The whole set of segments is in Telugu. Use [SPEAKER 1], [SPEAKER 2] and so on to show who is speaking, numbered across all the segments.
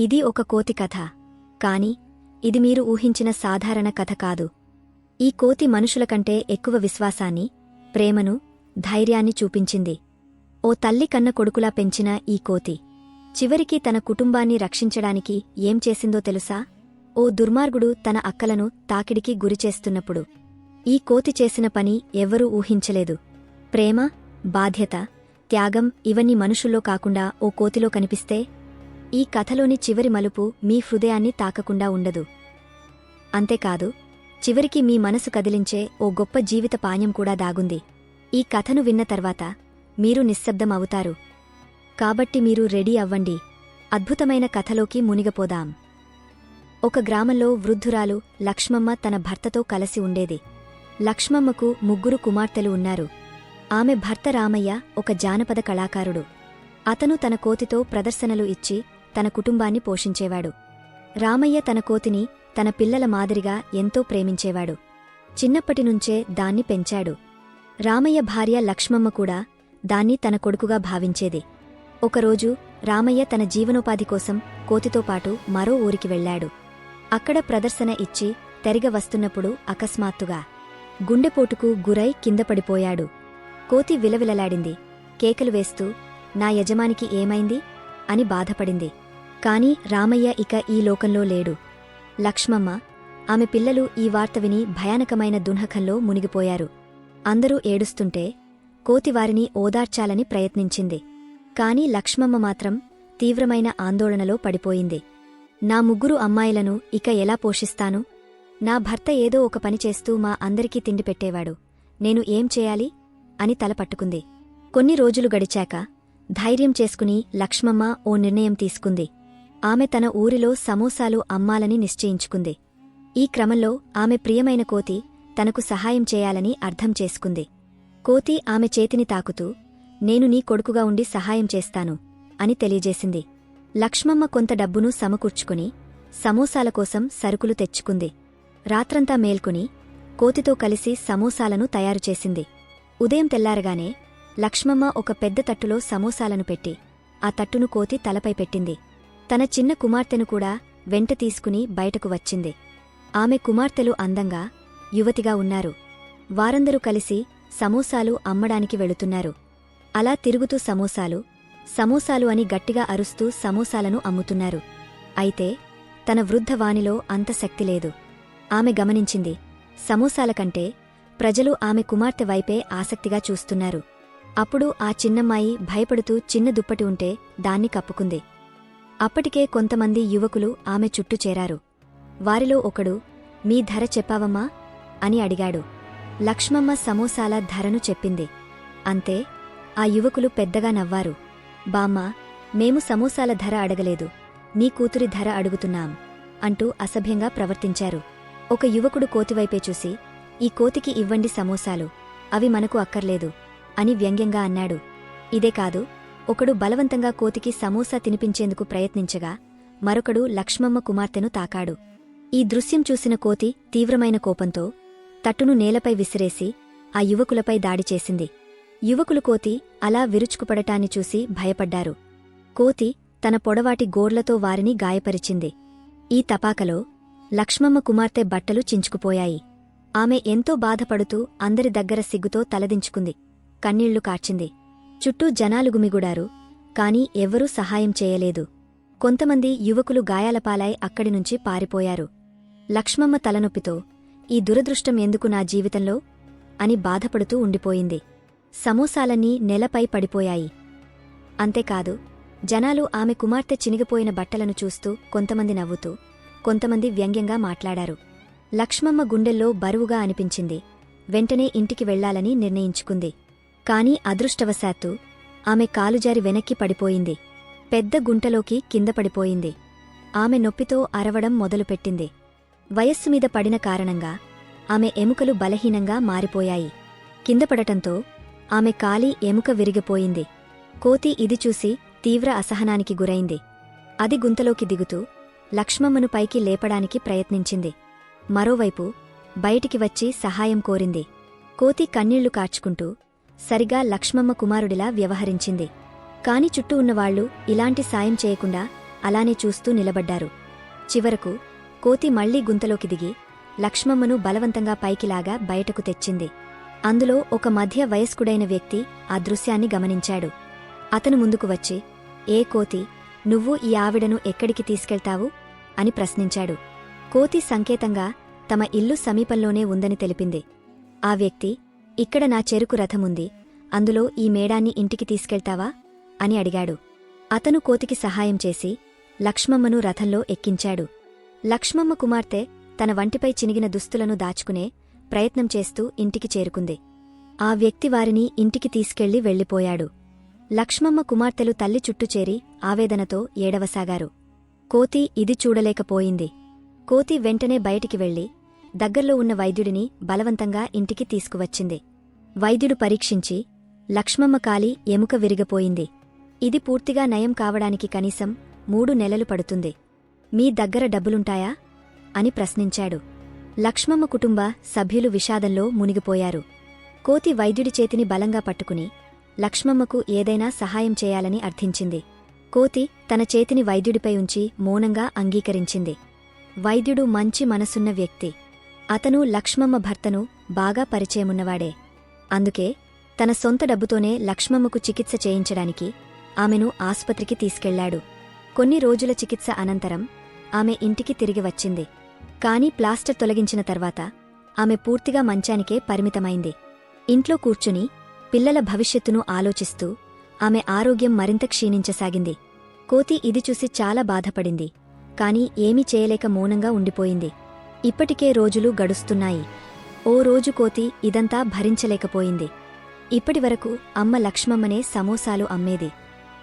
[SPEAKER 1] ఇది ఒక కోతి కథ. కాని ఇది మీరు ఊహించిన సాధారణ కథ కాదు. ఈ కోతి మనుషుల కంటే ఎక్కువ విశ్వాసాన్ని ప్రేమను ధైర్యాన్ని చూపించింది. ఓ తల్లి కన్న కొడుకులా పెంచిన ఈ కోతి. చివరికి తన కుటుంబాన్ని రక్షించడానికి ఏం చేసిందో తెలుసా? ఓ దుర్మార్గుడు తన అక్కలను తాకిడికి గురిచేస్తున్నప్పుడు ఈ కోతి చేసిన పని ఎవ్వరూ ఊహించలేదు. ప్రేమ బాధ్యత త్యాగం ఇవన్నీ మనుషుల్లో కాకుండా ఓ కోతిలో కనిపిస్తే ఈ కథలోని చివరి మలుపు మీ హృదయాన్ని తాకకుండా ఉండదు. అంతేకాదు చివరికి మీ మనసు కదిలించే ఓ గొప్ప జీవిత పాణ్యం కూడా దాగుంది. ఈ కథను విన్న తర్వాత మీరు నిశ్శబ్దం అవుతారు. కాబట్టి మీరు రెడీ అవ్వండి. అద్భుతమైన కథలోకి మునిగపోదాం. ఒక గ్రామంలో వృద్ధురాలు లక్ష్మమ్మ తన భర్తతో కలసి ఉండేది. లక్ష్మమ్మకు ముగ్గురు కుమార్తెలు ఉన్నారు. ఆమె భర్త రామయ్య ఒక జానపద కళాకారుడు. అతను తన కోతితో ప్రదర్శనలు ఇచ్చి తన కుటుంబాన్ని పోషించేవాడు. రామయ్య తన కోతిని తన పిల్లల మాదిరిగా ఎంతో ప్రేమించేవాడు. చిన్నప్పటినుంచే దాన్ని పెంచాడు. రామయ్య భార్య లక్ష్మమ్మ కూడా దాన్ని తన కొడుకుగా భావించేది. ఒకరోజు రామయ్య తన జీవనోపాధి కోసం కోతితో పాటు మరో ఊరికి వెళ్ళాడు అక్కడ ప్రదర్శన ఇచ్చి తెరిగ వస్తున్నప్పుడు అకస్మాత్తుగా గుండెపోటుకు గురై కిందపడిపోయాడు కోతి విలవిలలాడింది. కేకలు వేస్తూ నా యజమానికి ఏమైంది? అని బాధపడింది. కాని రామయ్య ఇక ఈ లోకంలో లేడు. లక్ష్మమ్మ ఆమె పిల్లలు ఈ వార్త విని భయానకమైన దున్హకంలో మునిగిపోయారు. అందరూ ఏడుస్తుంటే కోతివారిని ఓదార్చాలని ప్రయత్నించింది. కాని లక్ష్మమ్మ మాత్రం తీవ్రమైన ఆందోళనలో పడిపోయింది. నా ముగ్గురు అమ్మాయిలను ఇక ఎలా పోషిస్తాను? నా భర్త ఏదో ఒక పని చేస్తూ మా అందరికీ తిండి పెట్టేవాడు. నేను ఏం చేయాలి? అని తలపట్టుకుంది కొన్ని రోజులు గడిచాక ధైర్యం చేసుకుని లక్ష్మమ్మ ఓ నిర్ణయం తీసుకుంది. ఆమె తన ఊరిలో సమోసాలు అమ్మాలని నిశ్చయించుకుంది. ఈ క్రమంలో ఆమె ప్రియమైన కోతి తనకు సహాయం చేయాలని అర్థం చేసుకుంది. కోతి ఆమె చేతిని తాకుతూ నేను నీ కొడుకుగా ఉండి సహాయం చేస్తాను అని తెలియజేసింది. లక్ష్మమ్మ కొంత డబ్బును సమకూర్చుకుని సమోసాల కోసం సరుకులు తెచ్చుకుంది. రాత్రంతా మేల్కొని కోతితో కలిసి సమోసాలను తయారుచేసింది ఉదయం తెల్లారగానే లక్ష్మమ్మ ఒక పెద్ద తట్టులో సమోసాలను పెట్టి ఆ తట్టును కోతి తలపై పెట్టింది. తన చిన్న కుమార్తెను కూడా వెంట తీసుకుని బయటకు వచ్చింది. ఆమె కుమార్తెలు అందంగా యువతిగా ఉన్నారు. వారందరూ కలిసి సమోసాలు అమ్మడానికి వెళుతున్నారు. అలా తిరుగుతూ సమోసాలు సమోసాలు అని గట్టిగా అరుస్తూ సమోసాలను అమ్ముతున్నారు. అయితే తన వృద్ధవానిలో అంత శక్తి లేదు. ఆమె గమనించింది సమోసాల కంటే ప్రజలు ఆమె కుమార్తె వైపే ఆసక్తిగా చూస్తున్నారు. అప్పుడు ఆ చిన్నమ్మాయి భయపడుతూ చిన్న దుప్పటి ఉంటే దాన్ని కప్పుకుంది. అప్పటికే కొంతమంది యువకులు ఆమె చుట్టూ చేరారు. వారిలో ఒకడు మీ ధర చెప్పావమ్మా? అని అడిగాడు. లక్ష్మమ్మ సమోసాల ధరను చెప్పింది. అంతే ఆ యువకులు పెద్దగా నవ్వారు. బామ్మ మేము సమోసాల ధర అడగలేదు. నీ కూతురి ధర అడుగుతున్నాం అంటూ అసభ్యంగా ప్రవర్తించారు. ఒక యువకుడు కోతివైపే చూసి ఈ కోతికి ఇవ్వండి సమోసాలు. అవి మనకు అక్కర్లేదు అని వ్యంగ్యంగా అన్నాడు. ఇదే కాదు ఒకడు బలవంతంగా కోతికి సమోసా తినిపించేందుకు ప్రయత్నించగా మరొకడు లక్ష్మమ్మ కుమార్తెను తాకాడు. ఈ దృశ్యం చూసిన కోతి తీవ్రమైన కోపంతో తట్టును నేలపై విసిరేసి ఆ యువకులపై దాడి చేసింది. యువకులు కోతి అలా విరుచుకుపడటాన్ని చూసి భయపడ్డారు. కోతి తన పొడవాటి గోర్లతో వారిని గాయపరిచింది. ఈ తపాకలో లక్ష్మమ్మ కుమార్తె బట్టలు చించుకుపోయాయి. ఆమె ఎంతో బాధపడుతూ అందరి దగ్గర సిగ్గుతో తలదించుకుంది. కన్నీళ్ళు కార్చింది. చుట్టూ జనాలు గుమిగుడారు. కాని ఎవ్వరూ సహాయం చేయలేదు. కొంతమంది యువకులు గాయాలపాలై అక్కడి నుంచి పారిపోయారు. లక్ష్మమ్మ తలనొప్పితో ఈ దురదృష్టం ఎందుకు నా జీవితంలో అని బాధపడుతూ ఉండిపోయింది. సమోసాలన్నీ నెలపై పడిపోయాయి. అంతేకాదు జనాలు ఆమె కుమార్తె చినిగిపోయిన బట్టలను చూస్తూ కొంతమంది నవ్వుతూ కొంతమంది వ్యంగ్యంగా మాట్లాడారు. లక్ష్మమ్మ గుండెల్లో బరువుగా అనిపించింది. వెంటనే ఇంటికి వెళ్ళాలని నిర్ణయించుకుంది. కాని అదృష్టవశాత్తు ఆమె కాలుజారి వెనక్కి పడిపోయింది. పెద్ద గుంటలోకి కింద పడిపోయింది. ఆమె నొప్పితో అరవడం మొదలుపెట్టింది. వయస్సుమీద పడిన కారణంగా ఆమె ఎముకలు బలహీనంగా మారిపోయాయి. కిందపడటంతో ఆమె కాలి ఎముక విరిగిపోయింది. కోతి ఇది చూసి తీవ్ర అసహనానికి గురైంది. అది గుంతలోకి దిగుతూ లక్ష్మమ్మను పైకి లేపడానికి ప్రయత్నించింది. మరోవైపు బయటికి వచ్చి సహాయం కోరింది. కోతి కన్నీళ్ళు కార్చుకుంటూ సరిగా లక్ష్మమ్మ కుమారుడిలా వ్యవహరించింది. కాని చుట్టూ ఉన్నవాళ్ళు ఇలాంటి సాయం చేయకుండా అలానే చూస్తూ నిలబడ్డారు. చివరకు కోతి మళ్ళీ గుంతలోకి దిగి లక్ష్మమ్మను బలవంతంగా పైకిలాగా బయటకు తెచ్చింది. అందులో ఒక మధ్య వయస్కుడైన వ్యక్తి ఆ దృశ్యాన్ని గమనించాడు. అతను ముందుకు వచ్చి ఏ కోతి నువ్వు ఈ ఆవిడను ఎక్కడికి తీసుకెళ్తావు? అని ప్రశ్నించాడు. కోతి సంకేతంగా తమ ఇల్లు సమీపంలోనే ఉందని తెలిపింది. ఆ వ్యక్తి ఇక్కడ నా చెరుకు రథముంది. అందులో ఈ మేడాన్ని ఇంటికి తీసుకెళ్తావా? అని అడిగాడు. అతను కోతికి సహాయం చేసి లక్ష్మమ్మను రథంలో ఎక్కించాడు. లక్ష్మమ్మ కుమార్తె తన వంటిపై చినిగిన దుస్తులను దాచుకునే ప్రయత్నం చేస్తూ ఇంటికి చేరుకుంది. ఆ వ్యక్తి వారిని ఇంటికి తీసుకెళ్ళి వెళ్ళిపోయాడు లక్ష్మమ్మ కుమార్తెలు తల్లి చుట్టూ చేరి ఆవేదనతో ఏడవసాగారు. కోతి ఇది చూడలేకపోయింది. కోతి వెంటనే బయటికి వెళ్ళి దగ్గర్లో ఉన్న వైద్యుడిని బలవంతంగా ఇంటికి తీసుకువచ్చింది. వైద్యుడు పరీక్షించి లక్ష్మమ్మ కాలి ఎముక విరిగపోయింది. ఇది పూర్తిగా నయం కావడానికి కనీసం మూడు నెలలు పడుతుంది. మీ దగ్గర డబ్బులుంటాయా? అని ప్రశ్నించాడు. లక్ష్మమ్మ కుటుంబ సభ్యులు విషాదంలో మునిగిపోయారు. కోతి వైద్యుడి చేతిని బలంగా పట్టుకుని లక్ష్మమ్మకు ఏదైనా సహాయం చేయాలని అర్థించింది. కోతి తన చేతిని వైద్యుడిపై ఉంచి మౌనంగా అంగీకరించింది. వైద్యుడు మంచి మనసున్న వ్యక్తి. అతను లక్ష్మమ్మ భర్తను బాగా పరిచయమున్నవాడే. అందుకే తన సొంత డబ్బుతోనే లక్ష్మమ్మకు చికిత్స చేయించడానికి ఆమెను ఆసుపత్రికి తీసుకెళ్ళాడు. కొన్ని రోజుల చికిత్స అనంతరం ఆమె ఇంటికి తిరిగి వచ్చింది. కాని ప్లాస్టర్ తొలగించిన తర్వాత ఆమె పూర్తిగా మంచానికే పరిమితమైంది. ఇంట్లో కూర్చుని పిల్లల భవిష్యత్తును ఆలోచిస్తూ ఆమె ఆరోగ్యం మరింత క్షీణించసాగింది. కోతి ఇది చూసి చాలా బాధపడింది. కాని ఏమీ చేయలేక మౌనంగా ఉండిపోయింది. ఇప్పటికే రోజులు గడుస్తున్నాయి. ఓ రోజు కోతి ఇదంతా భరించలేకపోయింది. ఇప్పటివరకు అమ్మ లక్ష్మమ్మనే సమోసాలు అమ్మేది.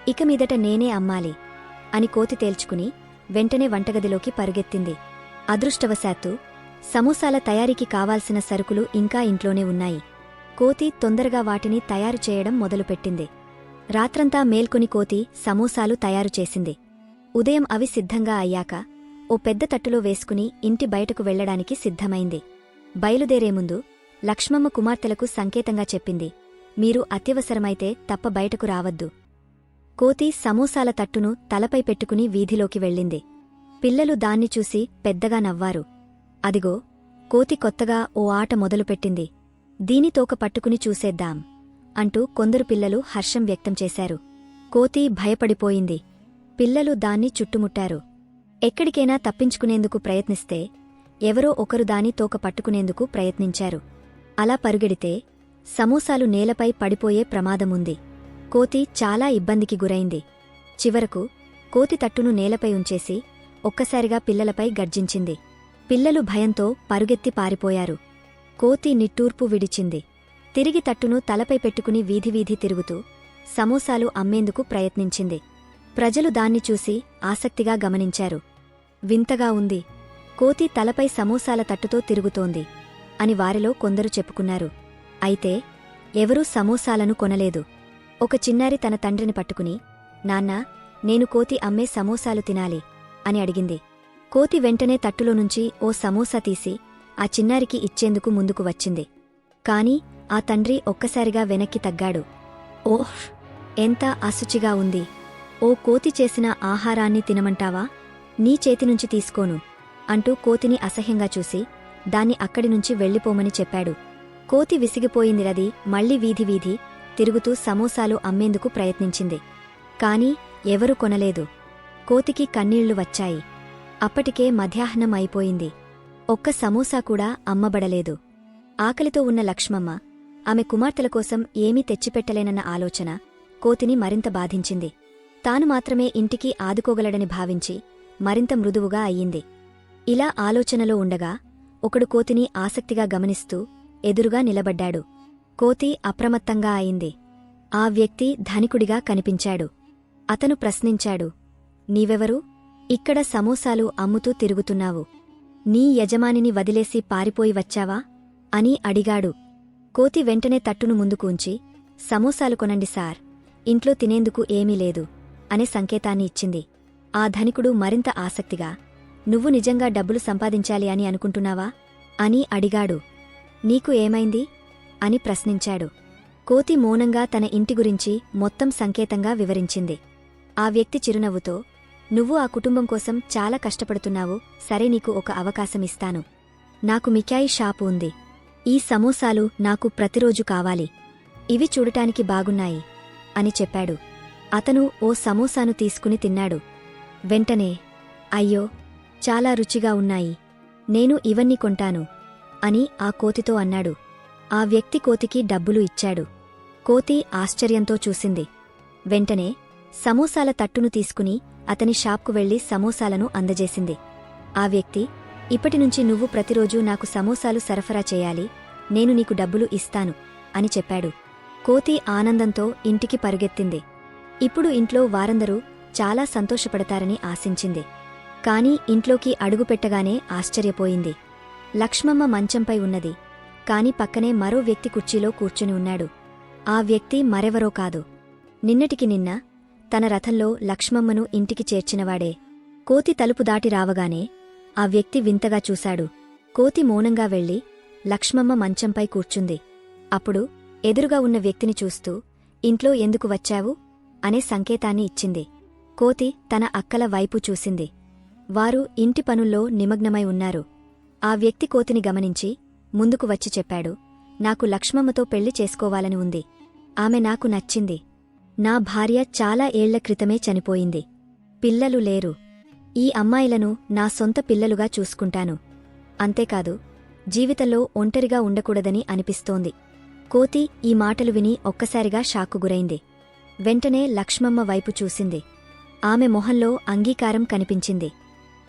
[SPEAKER 1] ఇక మీదట నేనే అమ్మాలి అని కోతి తేల్చుకుని వెంటనే వంటగదిలోకి పరుగెత్తింది. అదృష్టవశాత్తు సమోసాల తయారీకి కావాల్సిన సరుకులు ఇంకా ఇంట్లోనే ఉన్నాయి. కోతి తొందరగా వాటిని తయారు చేయడం మొదలుపెట్టింది. రాత్రంతా మేల్కొని కోతి సమోసాలు తయారు చేసింది. ఉదయం అవి సిద్ధంగా అయ్యాక ఓ పెద్ద తట్టులో వేసుకుని ఇంటి బయటకు వెళ్ళడానికి సిద్ధమైంది. బయలుదేరే ముందు లక్ష్మమ్మ కుమార్తెలకు సంకేతంగా చెప్పింది మీరు అత్యవసరమైతే తప్ప బయటకు రావద్దు. కోతి సమోసాల తట్టును తలపై పెట్టుకుని వీధిలోకి వెళ్ళింది. పిల్లలు దాన్ని చూసి పెద్దగా నవ్వారు. అదిగో కోతి కొత్తగా ఓ ఆట మొదలుపెట్టింది. దీని తోక పట్టుకుని చూసేద్దాం అంటూ కొందరు పిల్లలు హర్షం వ్యక్తం చేశారు. కోతి భయపడిపోయింది. పిల్లలు దాన్ని చుట్టుముట్టారు. ఎక్కడికైనా తప్పించుకునేందుకు ప్రయత్నిస్తే ఎవరో ఒకరు దాని తోక పట్టుకునేందుకు ప్రయత్నించారు. అలా పరుగెడితే సమోసాలు నేలపై పడిపోయే ప్రమాదముంది. కోతి చాలా ఇబ్బందికి గురైంది. చివరకు కోతి తట్టును నేలపై ఉంచేసి ఒక్కసారిగా పిల్లలపై గర్జించింది. పిల్లలు భయంతో పరుగెత్తి పారిపోయారు. కోతి నిట్టూర్పు విడిచింది. తిరిగి తట్టును తలపై పెట్టుకుని వీధి వీధి తిరుగుతూ సమోసాలు అమ్మేందుకు ప్రయత్నించింది. ప్రజలు దాన్ని చూసి ఆసక్తిగా గమనించారు. వింతగా ఉంది. కోతి తలపై సమోసాల తట్టుతో తిరుగుతోంది అని వారిలో కొందరు చెప్పుకున్నారు. అయితే ఎవరూ సమోసాలను కొనలేదు. ఒక చిన్నారి తన తండ్రిని పట్టుకుని నాన్నా నేను కోతి అమ్మే సమోసాలు తినాలి అని అడిగింది. కోతి వెంటనే తట్టులో నుంచి ఓ సమోసా తీసి ఆ చిన్నారికి ఇచ్చేందుకు ముందుకు వచ్చింది. కాని ఆ తండ్రి ఒక్కసారిగా వెనక్కి తగ్గాడు. ఓహ్! ఎంత అశుచిగా ఉంది! ఓ కోతి చేసిన ఆహారాన్ని తినమంటావా? నీ చేతినుంచి తీసుకోను అంటూ కోతిని అసహ్యంగా చూసి దాన్ని అక్కడి నుంచి వెళ్ళిపోమని చెప్పాడు. కోతి విసిగిపోయిందిరది మళ్ళీ వీధి వీధి తిరుగుతూ సమోసాలు అమ్మేందుకు ప్రయత్నించింది. కాని ఎవరు కొనలేదు. కోతికి కన్నీళ్ళు వచ్చాయి. అప్పటికే మధ్యాహ్నం అయిపోయింది. ఒక్క సమోసా కూడా అమ్మబడలేదు. ఆకలితో ఉన్న లక్ష్మమ్మ ఆమె కుమార్తెల కోసం ఏమీ తెచ్చిపెట్టలేనన్న ఆలోచన కోతిని మరింత బాధించింది. తాను మాత్రమే ఇంటికి ఆదుకోగలడని భావించి మరింత మృదువుగా అయ్యింది. ఇలా ఆలోచనలో ఉండగా ఒకడు కోతిని ఆసక్తిగా గమనిస్తూ ఎదురుగా నిలబడ్డాడు. కోతి అప్రమత్తంగా అయింది. ఆ వ్యక్తి ధనికుడిగా కనిపించాడు. అతను ప్రశ్నించాడు. నీవెవరు? ఇక్కడ సమోసాలు అమ్ముతూ తిరుగుతున్నావు. నీ యజమానిని వదిలేసి పారిపోయి వచ్చావా? అని అడిగాడు. కోతి వెంటనే తట్టును ముందుకు ఉంచి సమోసాలు కొనండి సార్. ఇంట్లో తినేందుకు ఏమీ లేదు. అనే సంకేతాన్ని ఇచ్చింది. ఆ ధనికుడు మరింత ఆసక్తిగా నువ్వు నిజంగా డబ్బులు సంపాదించాలి అని అనుకుంటున్నావా? అని అడిగాడు. నీకు ఏమైంది? అని ప్రశ్నించాడు. కోతి మౌనంగా తన ఇంటి గురించి మొత్తం సంకేతంగా వివరించింది. ఆ వ్యక్తి చిరునవ్వుతో నువ్వు ఆ కుటుంబం కోసం చాలా కష్టపడుతున్నావు సరే నీకు ఒక అవకాశమిస్తాను నాకు మిఠాయి షాపు ఉంది. ఈ సమోసాలు నాకు ప్రతిరోజు కావాలి. ఇవి చూడటానికి బాగున్నాయి అని చెప్పాడు. అతను ఓ సమోసాను తీసుకుని తిన్నాడు. వెంటనే అయ్యో చాలా రుచిగా ఉన్నాయి. నేను ఇవన్నీ కొంటాను అని ఆ కోతితో అన్నాడు. ఆ వ్యక్తి కోతికి డబ్బులు ఇచ్చాడు. కోతి ఆశ్చర్యంతో చూసింది. వెంటనే సమోసాల తట్టును తీసుకుని అతని షాప్కు వెళ్ళి సమోసాలను అందజేసింది. ఆ వ్యక్తి ఇప్పటినుంచి నువ్వు ప్రతిరోజూ నాకు సమోసాలు సరఫరా చేయాలి నేను నీకు డబ్బులు ఇస్తాను అని చెప్పాడు. కోతి ఆనందంతో ఇంటికి పరుగెత్తింది. ఇప్పుడు ఇంట్లో వారందరూ చాలా సంతోషపడతారని ఆశించింది. కాని ఇంట్లోకి అడుగుపెట్టగానే ఆశ్చర్యపోయింది. లక్ష్మమ్మ మంచంపై ఉన్నది. కాని పక్కనే మరో వ్యక్తి కుర్చీలో కూర్చుని ఉన్నాడు. ఆ వ్యక్తి మరెవరో కాదు. నిన్నటికి నిన్న తన రథంలో లక్ష్మమ్మను ఇంటికి చేర్చినవాడే. కోతి తలుపు దాటి రావగానే ఆ వ్యక్తి వింతగా చూశాడు. కోతి మౌనంగా వెళ్ళి లక్ష్మమ్మ మంచంపై కూర్చుంది. అప్పుడు ఎదురుగా ఉన్న వ్యక్తిని చూస్తూ ఇంట్లో ఎందుకు వచ్చావు? అనే సంకేతాన్ని ఇచ్చింది. కోతి తన అక్కల వైపు చూసింది. వారు ఇంటి పనుల్లో నిమగ్నమై ఉన్నారు. ఆ వ్యక్తి కోతిని గమనించి ముందుకు వచ్చి చెప్పాడు నాకు లక్ష్మమ్మతో పెళ్ళి చేసుకోవాలని ఉంది. ఆమె నాకు నచ్చింది. నా భార్య చాలా ఏళ్ళ క్రితమే చనిపోయింది. పిల్లలు లేరు. ఈ అమ్మాయిలను నా సొంత పిల్లలుగా చూసుకుంటాను. అంతేకాదు జీవితంలో ఒంటరిగా ఉండకూడదని అనిపిస్తోంది. కోతి ఈ మాటలు విని ఒక్కసారిగా షాక్కు గురైంది. వెంటనే లక్ష్మమ్మ వైపు చూసింది. ఆమె మొహంలో అంగీకారం కనిపించింది.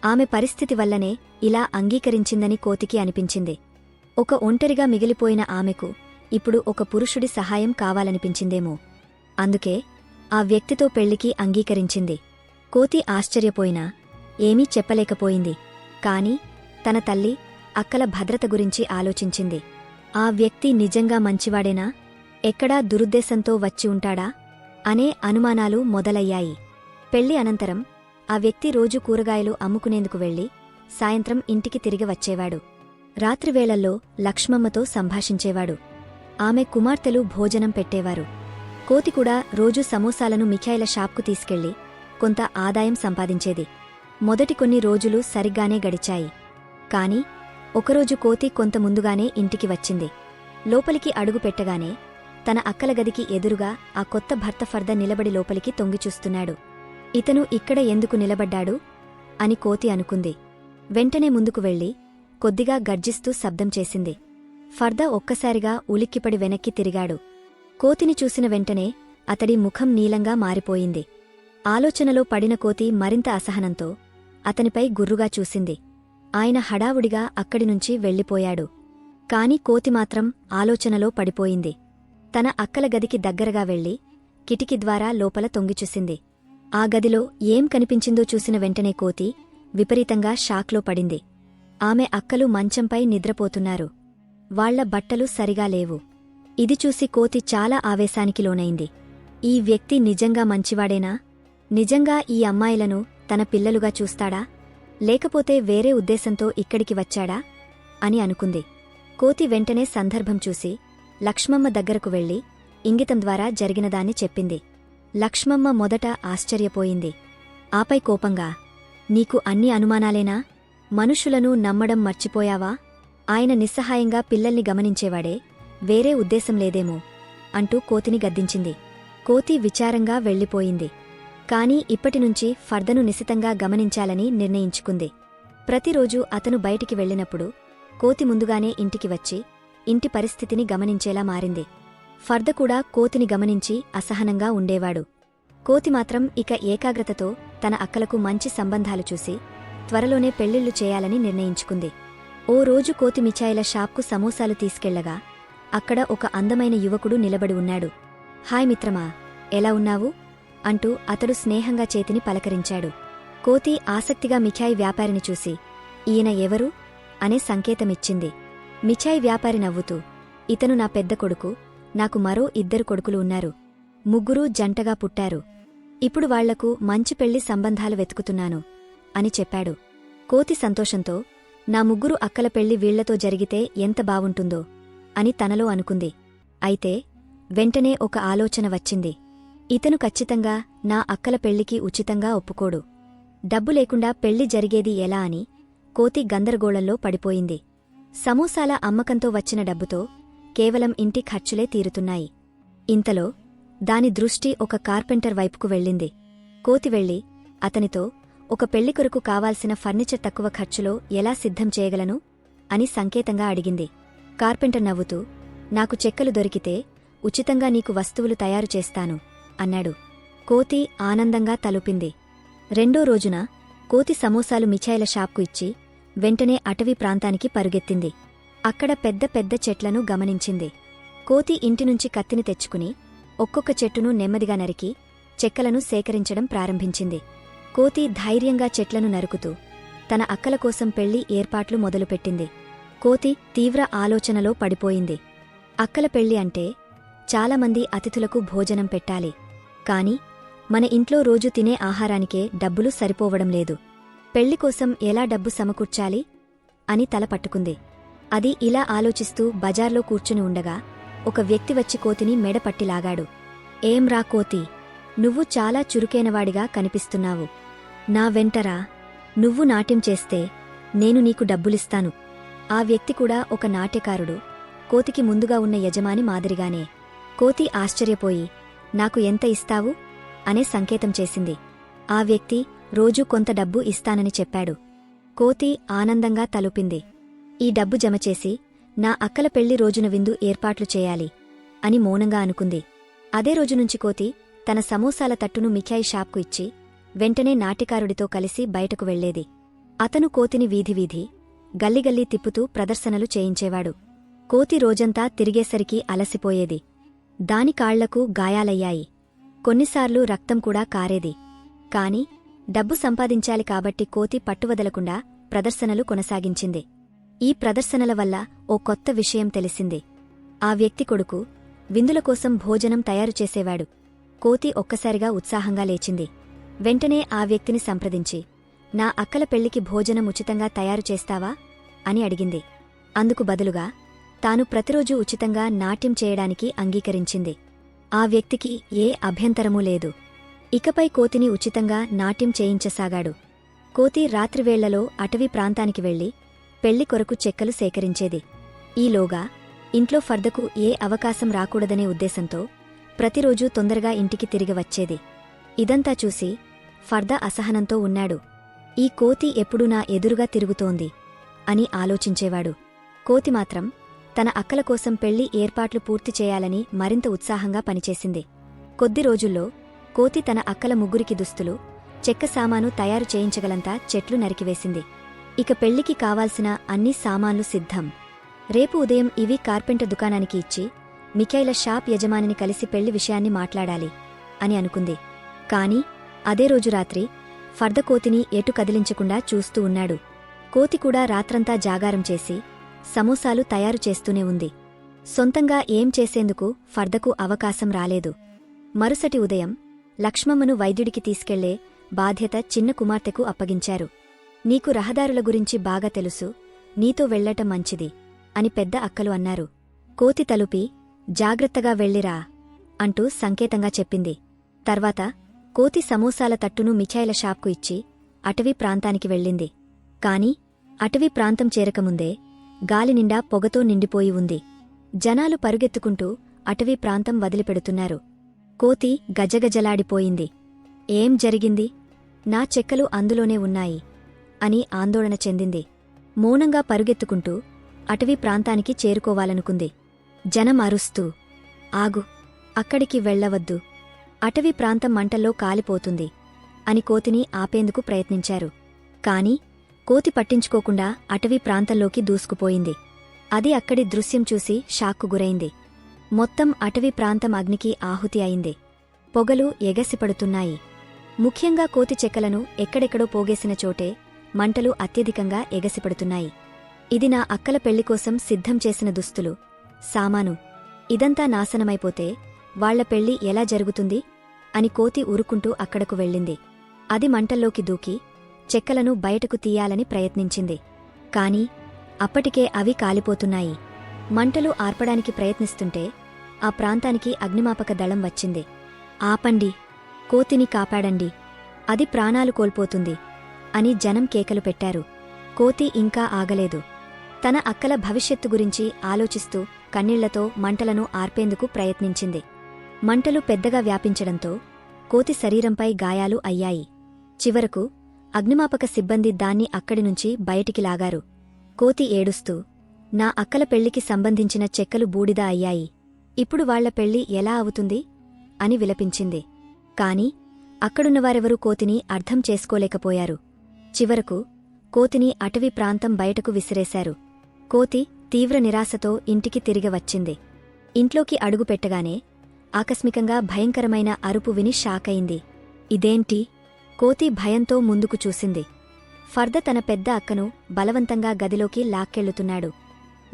[SPEAKER 1] ఆమె పరిస్థితి వల్లనే ఇలా అంగీకరించిందని కోతికి అనిపించింది. ఒక ఒంటరిగా మిగిలిపోయిన ఆమెకు ఇప్పుడు ఒక పురుషుడి సహాయం కావాలనిపించిందేమో. అందుకే ఆ వ్యక్తితో పెళ్ళికి అంగీకరించింది. కోతి ఆశ్చర్యపోయినా ఏమీ చెప్పలేకపోయింది. కాని తన తల్లి అక్కల భద్రత గురించి ఆలోచించింది. ఆ వ్యక్తి నిజంగా మంచివాడేనా? ఎక్కడా దురుద్దేశంతో వచ్చి ఉంటాడా? అనే అనుమానాలు మొదలయ్యాయి. పెళ్ళి అనంతరం ఆ వ్యక్తి రోజు కూరగాయలు అమ్ముకునేందుకు వెళ్ళి సాయంత్రం ఇంటికి తిరిగి వచ్చేవాడు. రాత్రివేళల్లో లక్ష్మమ్మతో సంభాషించేవాడు. ఆమె కుమార్తెలు భోజనం పెట్టేవారు. కోతి కూడా రోజూ సమోసాలను మిఠాయిల షాప్కు తీసుకెళ్ళి కొంత ఆదాయం సంపాదించేది. మొదటి కొన్ని రోజులు సరిగ్గానే గడిచాయి. కాని ఒకరోజు కోతి కొంత ముందుగానే ఇంటికి వచ్చింది. లోపలికి అడుగు పెట్టగానే తన అక్కల గదికి ఎదురుగా ఆ కొత్త భర్త ఫర్ద నిలబడి లోపలికి తొంగిచూస్తున్నాడు ఇతను ఇక్కడ ఎందుకు నిలబడ్డాడు? అని కోతి అనుకుంది. వెంటనే ముందుకు వెళ్ళి కొద్దిగా గర్జిస్తూ శబ్దం చేసింది. ఫర్ద ఒక్కసారిగా ఉలిక్కిపడి వెనక్కి తిరిగాడు. కోతిని చూసిన వెంటనే అతడి ముఖం నీలంగా మారిపోయింది. ఆలోచనలో పడిన కోతి మరింత అసహనంతో అతనిపై గుర్రుగా చూసింది. ఆయన హడావుడిగా అక్కడినుంచి వెళ్ళిపోయాడు. కాని కోతి మాత్రం ఆలోచనలో పడిపోయింది. తన అక్కల గదికి దగ్గరగా వెళ్ళి కిటికి ద్వారా లోపల తొంగిచూసింది ఆ గదిలో ఏం కనిపించిందో చూసిన వెంటనే కోతి విపరీతంగా షాక్లో పడింది. ఆమె అక్కలు మంచంపై నిద్రపోతున్నారు. వాళ్ళ బట్టలు సరిగా లేవు. ఇది చూసి కోతి చాలా ఆవేశానికి లోనైంది. ఈ వ్యక్తి నిజంగా మంచివాడేనా? నిజంగా ఈ అమ్మాయిలను తన పిల్లలుగా చూస్తాడా? లేకపోతే వేరే ఉద్దేశంతో ఇక్కడికి వచ్చాడా? అని అనుకుంది. కోతి వెంటనే సందర్భం చూసి లక్ష్మమ్మ దగ్గరకు వెళ్ళి ఇంగితం ద్వారా జరిగినదాన్ని చెప్పింది. లక్ష్మమ్మ మొదట ఆశ్చర్యపోయింది. ఆపై కోపంగా నీకు అన్ని అనుమానాలేనా? మనుషులను నమ్మడం మర్చిపోయావా? ఆయన నిస్సహాయంగా పిల్లల్ని గమనించేవాడే వేరే ఉద్దేశం లేదేమో అంటూ కోతిని గద్దించింది. కోతి విచారంగా వెళ్ళిపోయింది. కాని ఇప్పటినుంచి ఫర్దను నిశితంగా గమనించాలని నిర్ణయించుకుంది. ప్రతిరోజూ అతను బయటికి వెళ్ళినప్పుడు కోతి ముందుగానే ఇంటికి వచ్చి ఇంటి పరిస్థితిని గమనించేలా మారింది. ఫర్ద కూడా కోతిని గమనించి అసహనంగా ఉండేవాడు. కోతి మాత్రం ఇక ఏకాగ్రతతో తన అక్కలకు మంచి సంబంధాలు చూసి త్వరలోనే పెళ్ళిళ్ళు చేయాలని నిర్ణయించుకుంది. ఓ రోజు కోతి మిఠాయిల షాప్కు సమోసాలు తీసుకెళ్ళగా అక్కడ ఒక అందమైన యువకుడు నిలబడి ఉన్నాడు. హాయ్ మిత్రమా ఎలా ఉన్నావు? అంటూ అతడు స్నేహంగా చేతిని పలకరించాడు. కోతి ఆసక్తిగా మిఠాయి వ్యాపారిని చూసి ఈయన ఎవరు? అనే సంకేతమిచ్చింది. మిఠాయి వ్యాపారి నవ్వుతూ ఇతను నా పెద్ద కొడుకు నాకు మరో ఇద్దరు కొడుకులు ఉన్నారు. ముగ్గురూ జంటగా పుట్టారు. ఇప్పుడు వాళ్ళకు మంచి పెళ్ళి సంబంధాలు వెతుకుతున్నాను అని చెప్పాడు. కోతి సంతోషంతో నా ముగ్గురు అక్కల పెళ్ళి వీళ్ళతో జరిగితే ఎంత బావుంటుందో అని తనలో అనుకుంది. అయితే వెంటనే ఒక ఆలోచన వచ్చింది. ఇతను ఖచ్చితంగా నా అక్కల పెళ్ళికి ఉచితంగా ఒప్పుకోడు. డబ్బు లేకుండా పెళ్ళి జరిగేది ఎలా అని కోతి గందరగోళంలో పడిపోయింది. సమోసాల అమ్మకంతో వచ్చిన డబ్బుతో కేవలం ఇంటి ఖర్చులే తీరుతున్నాయి. ఇంతలో దాని దృష్టి ఒక కార్పెంటర్ వైపుకు వెళ్ళింది. కోతి వెళ్ళి అతనితో ఒక పెళ్ళి కొరకు కావాల్సిన ఫర్నిచర్ తక్కువ ఖర్చులో ఎలా సిద్ధం చేయగలను? అని సంకేతంగా అడిగింది. కార్పెంటర్ నవ్వుతూ నాకు చెక్కలు దొరికితే ఉచితంగా నీకు వస్తువులు తయారు చేస్తాను అన్నాడు. కోతి ఆనందంగా తలుపింది. రెండో రోజున కోతి సమోసాలు మిఠాయిల షాప్కు ఇచ్చి వెంటనే అటవీ ప్రాంతానికి పరుగెత్తింది. అక్కడ పెద్ద పెద్ద చెట్లను గమనించింది. కోతి ఇంటినుంచి కత్తిని తెచ్చుకుని ఒక్కొక్క చెట్టును నెమ్మదిగా నరికి చెక్కలను సేకరించడం ప్రారంభించింది. కోతి ధైర్యంగా చెట్లను నరుకుతూ తన అక్కల కోసం పెళ్ళి ఏర్పాట్లు మొదలుపెట్టింది. కోతి తీవ్ర ఆలోచనలో పడిపోయింది. అక్కల పెళ్ళి అంటే చాలామంది అతిథులకు భోజనం పెట్టాలి. కాని మన ఇంట్లో రోజు తినే ఆహారానికే డబ్బులు సరిపోవడం లేదు. పెళ్ళి కోసం ఎలా డబ్బు సమకూర్చాలి? అని తల పట్టుకుంది. అది ఇలా ఆలోచిస్తూ బజార్లో కూర్చుని ఉండగా ఒక వ్యక్తి వచ్చి కోతిని మెడపట్టిలాగాడు ఏం రా కోతి? నువ్వు చాలా చురుకైనవాడిగా కనిపిస్తున్నావు. నా వెంటరా నువ్వు నాట్యం చేస్తే నేను నీకు డబ్బులిస్తాను. ఆ వ్యక్తి కూడా ఒక నాట్యకారుడు. కోతికి ముందుగా ఉన్న యజమాని మాదిరిగానే. కోతి ఆశ్చర్యపోయి నాకు ఎంత ఇస్తావు? అనే సంకేతం చేసింది. ఆ వ్యక్తి రోజూ కొంత డబ్బు ఇస్తానని చెప్పాడు. కోతి ఆనందంగా తలుపింది. ఈ డబ్బు జమచేసి నా అక్కల పెళ్ళి రోజున విందు ఏర్పాట్లు చేయాలి అని మౌనంగా అనుకుంది. అదే రోజునుంచి కోతి తన సమోసాల తట్టును మిఠాయి షాప్కు ఇచ్చి వెంటనే నాటికారుడితో కలిసి బయటకు వెళ్ళేది అతను కోతిని వీధి వీధి గల్లిగల్లీ తిప్పుతూ ప్రదర్శనలు చేయించేవాడు. కోతి రోజంతా తిరిగేసరికి అలసిపోయేది. దాని కాళ్ళకు గాయాలయ్యాయి. కొన్నిసార్లు రక్తం కూడా కారేది. కాని డబ్బు సంపాదించాలి కాబట్టి కోతి పట్టువదలకుండా ప్రదర్శనలు కొనసాగించింది. ఈ ప్రదర్శనల వల్ల ఓ కొత్త విషయం తెలిసింది. ఆ వ్యక్తి కొడుకు విందుల కోసం భోజనం తయారు చేసేవాడు. కోతి ఒక్కసారిగా ఉత్సాహంగా లేచింది. వెంటనే ఆ వ్యక్తిని సంప్రదించి నా అక్కల పెళ్ళికి భోజనం ఉచితంగా తయారు చేస్తావా? అని అడిగింది. అందుకు బదులుగా తాను ప్రతిరోజూ ఉచితంగా నాట్యం చేయడానికి అంగీకరించింది. ఆ వ్యక్తికి ఏ అభ్యంతరమూ లేదు. ఇకపై కోతిని ఉచితంగా నాట్యం చేయించసాగాడు. కోతి రాత్రివేళ్ళలో అటవీ ప్రాంతానికి వెళ్ళి పెళ్ళి కొరకు చెక్కలు సేకరించేది. ఈలోగా ఇంట్లో ఫర్దకు ఏ అవకాశం రాకూడదనే ఉద్దేశంతో ప్రతిరోజూ తొందరగా ఇంటికి తిరిగి వచ్చేది. ఇదంతా చూసి ఫర్ద అసహనంతో ఉన్నాడు. ఈ కోతి ఎప్పుడూ నా ఎదురుగా తిరుగుతోంది అని ఆలోచించేవాడు. కోతి మాత్రం తన అక్కల కోసం పెళ్ళి ఏర్పాట్లు పూర్తి చేయాలని మరింత ఉత్సాహంగా పనిచేసింది. కొద్ది రోజుల్లో కోతి తన అక్కల ముగ్గురికి దుస్తులు చెక్క సామాను తయారు చేయించగలంతా చెట్లు నరికివేసింది. ఇక పెళ్ళికి కావాల్సిన అన్ని సామాన్లు సిద్ధం. రేపు ఉదయం ఇవి కార్పెంటర్ దుకాణానికి ఇచ్చి మిఖైల షాప్ యజమానిని కలిసి పెళ్ళి విషయాన్ని మాట్లాడాలి అని అనుకుంది. కాని అదే రోజు రాత్రి ఫర్ద కోతిని ఎటు కదిలించకుండా చూస్తూ ఉన్నాడు. కోతి కూడా రాత్రంతా జాగారం చేసి సమోసాలు తయారు చేస్తూనే ఉంది. సొంతంగా ఏం చేసేందుకు ఫర్దకు అవకాశం రాలేదు. మరుసటి ఉదయం లక్ష్మమ్మను వైద్యుడికి తీసుకెళ్ళే బాధ్యత చిన్న కుమార్తెకు అప్పగించారు. నీకు రహదారుల గురించి బాగా తెలుసు నీతో వెళ్ళటం మంచిది అని పెద్ద అక్కలు అన్నారు. కోతి తలుపి జాగ్రత్తగా వెళ్ళిరా అంటూ సంకేతంగా చెప్పింది. తర్వాత కోతి సమోసాల తట్టును మిఠాయిల షాప్కు ఇచ్చి అటవీ ప్రాంతానికి వెళ్ళింది. కాని అటవీ ప్రాంతం చేరకముందే గాలినిండా పొగతో నిండిపోయి ఉంది. జనాలు పరుగెత్తుకుంటూ అటవీ ప్రాంతం వదిలిపెడుతున్నారు. కోతి గజగజలాడిపోయింది. ఏం జరిగింది? నా చెక్కలు అందులోనే ఉన్నాయి అని ఆందోళన చెందింది. మౌనంగా పరుగెత్తుకుంటూ అటవీ ప్రాంతానికి చేరుకోవాలనుకుంది. జనం అరుస్తూ ఆగు అక్కడికి వెళ్ళవద్దు. అటవీ ప్రాంతం మంటల్లో కాలిపోతుంది అని కోతిని ఆపేందుకు ప్రయత్నించారు. కాని కోతి పట్టించుకోకుండా అటవీ ప్రాంతంలోకి దూసుకుపోయింది. అది అక్కడి దృశ్యం చూసి షాక్కు గురైంది. మొత్తం అటవీ ప్రాంతం అగ్నికి ఆహుతి అయింది. పొగలు ఎగసిపడుతున్నాయి. ముఖ్యంగా కోతి చెక్కలను ఎక్కడెక్కడో పోగేసిన చోటే మంటలు అత్యధికంగా ఎగసిపడుతున్నాయి. ఇది నా అక్కల పెళ్ళికోసం సిద్ధం చేసిన దుస్తులు. సామాను. ఇదంతా నాశనమైపోతే వాళ్ళ పెళ్ళి ఎలా జరుగుతుంది? అని కోతి ఊరుకుంటూ అక్కడకు వెళ్ళింది. అది మంటల్లోకి దూకి చెక్కలను బయటకు తీయాలని ప్రయత్నించింది. కాని అప్పటికే అవి కాలిపోతున్నాయి. మంటలు ఆర్పడానికి ప్రయత్నిస్తుంటే ఆ ప్రాంతానికి అగ్నిమాపక దళం వచ్చింది. ఆపండి కోతిని కాపాడండి అది ప్రాణాలు కోల్పోతుంది అని జనం కేకలు పెట్టారు. కోతి ఇంకా ఆగలేదు. తన అక్కల భవిష్యత్తు గురించి ఆలోచిస్తూ కన్నీళ్ళతో మంటలను ఆర్పేందుకు ప్రయత్నించింది. మంటలు పెద్దగా వ్యాపించడంతో కోతి శరీరంపై గాయాలు అయ్యాయి. చివరకు అగ్నిమాపక సిబ్బంది దాన్ని అక్కడి నుంచి బయటికి లాగారు. కోతి ఏడుస్తూ నా అక్కల పెళ్ళికి సంబంధించిన చెక్కలు బూడిద అయ్యాయి. ఇప్పుడు వాళ్ళ పెళ్ళి ఎలా అవుతుంది? అని విలపించింది. కాని అక్కడున్నవారెవరూ కోతిని అర్థం చేసుకోలేకపోయారు. చివరకు కోతిని అటవీ ప్రాంతం బయటకు విసిరేశారు. కోతి తీవ్ర నిరాశతో ఇంటికి తిరిగి వచ్చింది. ఇంట్లోకి అడుగుపెట్టగానే ఆకస్మికంగా భయంకరమైన అరుపు విని షాకయింది. ఇదేంటి? కోతి భయంతో ముందుకు చూసింది. ఫర్ద తన పెద్ద అక్కను బలవంతంగా గదిలోకి లాక్కెళ్ళుతున్నాడు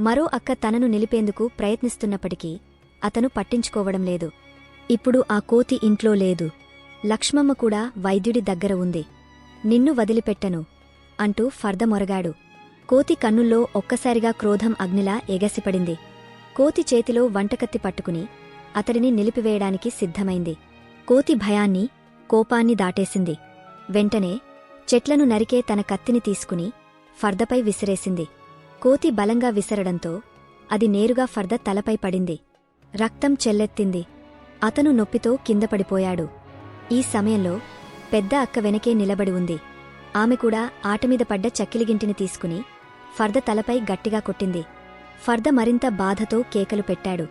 [SPEAKER 1] మరో అక్క తనను నిలిపేందుకు ప్రయత్నిస్తున్నప్పటికీ అతను పట్టించుకోవడం లేదు. ఇప్పుడు ఆ కోతి ఇంట్లో లేదు. లక్ష్మమ్మ కూడా వైద్యుడి దగ్గర ఉంది. నిన్ను వదిలిపెట్టను అంటూ ఫర్ద మొరగాడు. కోతి కన్నుల్లో ఒక్కసారిగా క్రోధం అగ్నిలా ఎగసిపడింది. కోతి చేతిలో వంటకత్తి పట్టుకుని అతడిని నిలిపివేయడానికి సిద్ధమైంది. కోతి భయాన్ని కోపాన్ని దాటేసింది. వెంటనే చెట్లను నరికే తన కత్తిని తీసుకుని ఫర్దపై విసిరేసింది. కోతి బలంగా విసరడంతో అది నేరుగా ఫర్ద తలపై పడింది. రక్తం చెల్లెత్తింది. అతను నొప్పితో కిందపడిపోయాడు ఈ సమయంలో పెద్ద అక్క వెనకే నిలబడి ఉంది. ఆమె కూడా ఆటమీద పడ్డ చక్కిలిగింటిని తీసుకుని ఫర్ద తలపై గట్టిగా కొట్టింది. ఫర్ద మరింత బాధతో కేకలు పెట్టాడు.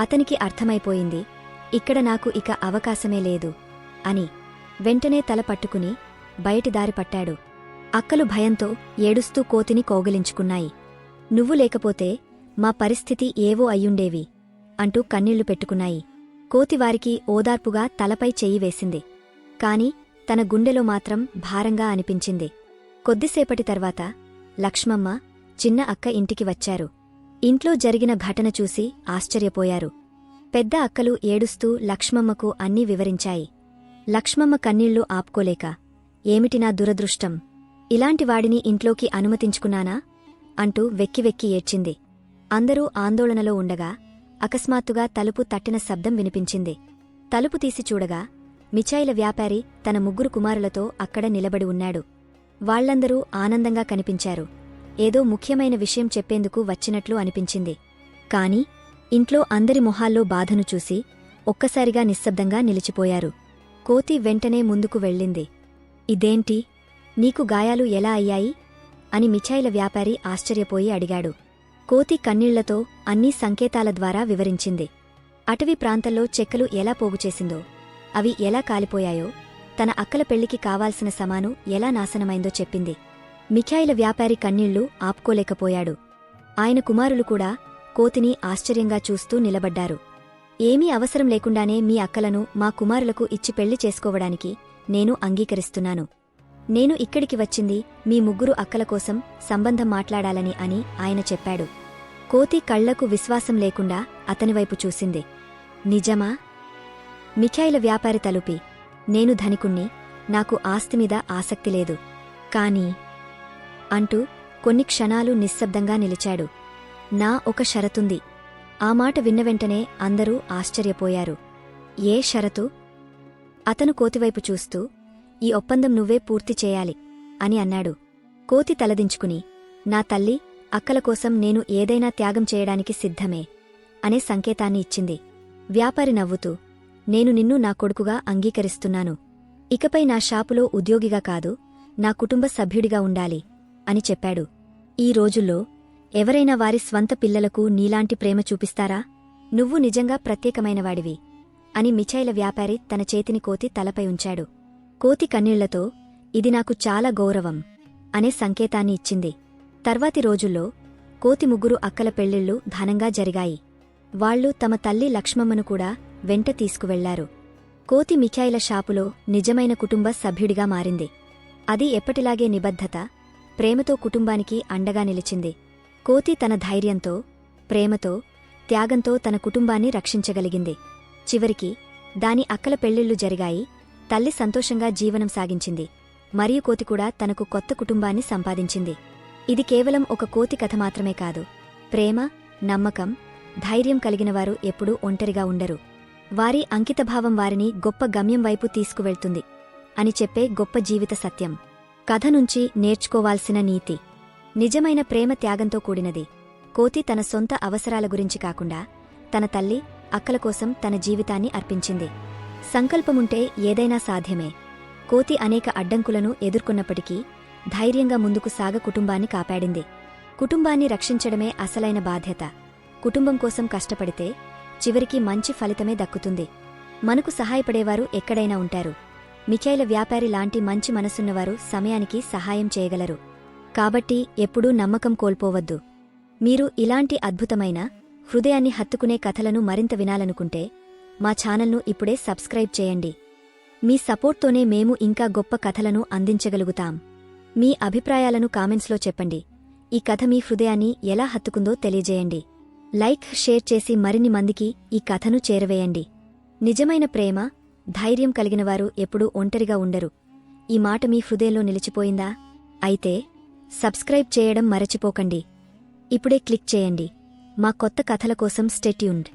[SPEAKER 1] అతనికి అర్థమైపోయింది ఇక్కడ నాకు ఇక అవకాశమే లేదు అని వెంటనే తల పట్టుకుని బయటి దారి పట్టాడు. అక్కలు భయంతో ఏడుస్తూ కోతిని కౌగిలించుకున్నాయి. నువ్వు లేకపోతే మా పరిస్థితి ఏవో అయ్యుండేవి. అంటూ కన్నీళ్ళు పెట్టుకున్నాయి. కోతివారికి ఓదార్పుగా తలపై చెయ్యి వేసింది. కాని తన గుండెలో మాత్రం భారంగా అనిపించింది. కొద్దిసేపటి తర్వాత లక్ష్మమ్మ చిన్న అక్క ఇంటికి వచ్చారు. ఇంట్లో జరిగిన ఘటన చూసి ఆశ్చర్యపోయారు. పెద్ద అక్కలు ఏడుస్తూ లక్ష్మమ్మకు అన్నీ వివరించాయి. లక్ష్మమ్మ కన్నీళ్ళు ఆపుకోలేక ఏమిటి నా దురదృష్టం? ఇలాంటి వాడిని ఇంట్లోకి అనుమతించుకున్నానా? అంటూ వెక్కి వెక్కి ఏడ్చింది. అందరూ ఆందోళనలో ఉండగా అకస్మాత్తుగా తలుపు తట్టిన శబ్దం వినిపించింది. తలుపు తీసి చూడగా మిచాయిల వ్యాపారి తన ముగ్గురు కుమారులతో అక్కడ నిలబడి ఉన్నాడు. వాళ్ళందరూ ఆనందంగా కనిపించారు. ఏదో ముఖ్యమైన విషయం చెప్పేందుకు వచ్చినట్లు అనిపించింది. కాని ఇంట్లో అందరి మొహాల్లో బాధను చూసి ఒక్కసారిగా నిశ్శబ్దంగా నిలిచిపోయారు. కోతి వెంటనే ముందుకు వెళ్ళింది. ఇదేంటి? నీకు గాయాలు ఎలా అయ్యాయి? అని మిఠాయిల వ్యాపారి ఆశ్చర్యపోయి అడిగాడు. కోతి కన్నీళ్ళతో అన్ని సంకేతాల ద్వారా వివరించింది. అటవీ ప్రాంతంలో చెక్కలు ఎలా పోగుచేసిందో అవి ఎలా కాలిపోయాయో తన అక్కల పెళ్ళికి కావాల్సిన సమాను ఎలా నాశనమైందో చెప్పింది. మిఠాయిల వ్యాపారి కన్నీళ్ళు ఆపుకోలేకపోయాడు. ఆయన కుమారులు కూడా కోతిని ఆశ్చర్యంగా చూస్తూ నిలబడ్డారు. ఏమీ అవసరం లేకుండానే మీ అక్కలను మా కుమారులకు ఇచ్చి పెళ్ళి చేసుకోవడానికి నేను అంగీకరిస్తున్నాను. నేను ఇక్కడికి వచ్చింది మీ ముగ్గురు అక్కల కోసం సంబంధం మాట్లాడాలని అని ఆయన చెప్పాడు. కోతి కళ్ళకు విశ్వాసం లేకుండా అతనివైపు చూసింది. నిజమా? మిఠాయిల వ్యాపారి తలుపి. నేను ధనికుణ్ణి నాకు ఆస్తిమీద ఆసక్తి లేదు. కాని అంటూ కొన్ని క్షణాలు నిశ్శబ్దంగా నిలిచాడు. నా ఒక షరతుంది. ఆ మాట విన్న వెంటనే అందరూ ఆశ్చర్యపోయారు. ఏ షరతు? అతను కోతివైపు చూస్తూ ఈ ఒప్పందం నువ్వే పూర్తి చేయాలి అని అన్నాడు. కోతి తలదించుకుని నా తల్లి అక్కల కోసం నేను ఏదైనా త్యాగం చేయడానికి సిద్ధమే అనే సంకేతాన్ని ఇచ్చింది. వ్యాపారి నవ్వుతూ నేను నిన్ను నా కొడుకుగా అంగీకరిస్తున్నాను. ఇకపై నా షాపులో ఉద్యోగిగా కాదు నా కుటుంబ సభ్యుడిగా ఉండాలి అని చెప్పాడు. ఈ రోజుల్లో ఎవరైనా వారి స్వంత పిల్లలకు నీలాంటి ప్రేమ చూపిస్తారా? నువ్వు నిజంగా ప్రత్యేకమైనవాడివి అని మిఠాయిల వ్యాపారి తన చేతిని కోతి తలపై ఉంచాడు. కోతి కన్నీళ్ళతో ఇది నాకు చాలా గౌరవం అనే సంకేతాన్ని ఇచ్చింది. తర్వాతి రోజుల్లో కోతి ముగ్గురు అక్కల పెళ్ళిళ్ళు ఘనంగా జరిగాయి. వాళ్ళు తమ తల్లి లక్ష్మమ్మను కూడా వెంట తీసుకువెళ్ళారు. కోతి మిఠాయిల షాపులో నిజమైన కుటుంబ సభ్యుడిగా మారింది. అది ఎప్పటిలాగే నిబద్ధత ప్రేమతో కుటుంబానికి అండగా నిలిచింది. కోతి తన ధైర్యంతో ప్రేమతో త్యాగంతో తన కుటుంబాన్ని రక్షించగలిగింది. చివరికి దాని అక్కల పెళ్ళిళ్ళు జరిగాయి. తల్లి సంతోషంగా జీవనం సాగించింది. మరియు కోతి కూడా తనకు కొత్త కుటుంబాన్ని సంపాదించింది. ఇది కేవలం ఒక కోతి కథ మాత్రమే కాదు. ప్రేమ నమ్మకం ధైర్యం కలిగినవారు ఎప్పుడూ ఒంటరిగా ఉండరు. వారి అంకితభావం వారిని గొప్ప గమ్యం వైపు తీసుకువెళ్తుంది అని చెప్పే గొప్ప జీవిత సత్యం. కథ నుంచి నేర్చుకోవాల్సిన నీతి. నిజమైన ప్రేమ త్యాగంతో కూడినది. కోతి తన సొంత అవసరాల గురించి కాకుండా తన తల్లి అక్కల కోసం తన జీవితాన్ని అర్పించింది. సంకల్పముంటే ఏదైనా సాధ్యమే. కోతి అనేక అడ్డంకులను ఎదుర్కొన్నప్పటికీ ధైర్యంగా ముందుకు సాగ కుటుంబాన్ని కాపాడింది. కుటుంబాన్ని రక్షించడమే అసలైన బాధ్యత. కుటుంబం కోసం కష్టపడితే చివరికి మంచి ఫలితమే దక్కుతుంది. మనకు సహాయపడేవారు ఎక్కడైనా ఉంటారు. మిఖైల వ్యాపారి లాంటి మంచి మనసున్నవారు సమయానికి సహాయం చేయగలరు. కాబట్టి ఎప్పుడూ నమ్మకం కోల్పోవద్దు. మీరు ఇలాంటి అద్భుతమైన హృదయాన్ని హత్తుకునే కథలను మరింత వినాలనుకుంటే మా ఛానల్ను ఇప్పుడే సబ్స్క్రైబ్ చేయండి. మీ సపోర్ట్తోనే మేము ఇంకా గొప్ప కథలను అందించగలుగుతాం. మీ అభిప్రాయాలను కామెంట్స్లో చెప్పండి. ఈ కథ మీ హృదయాన్ని ఎలా హత్తుకుందో తెలియజేయండి. లైక్ షేర్ చేసి మరిన్ని మందికి ఈ కథను చేరవేయండి. నిజమైన ప్రేమ ధైర్యం కలిగినవారు ఎప్పుడూ ఒంటరిగా ఉండరు. ఈ మాట మీ హృదయంలో నిలిచిపోయిందా? అయితే సబ్స్క్రైబ్ చేయడం మరచిపోకండి. ఇప్పుడే క్లిక్ చేయండి. మా కొత్త కథల కోసం స్టెట్యూన్డ్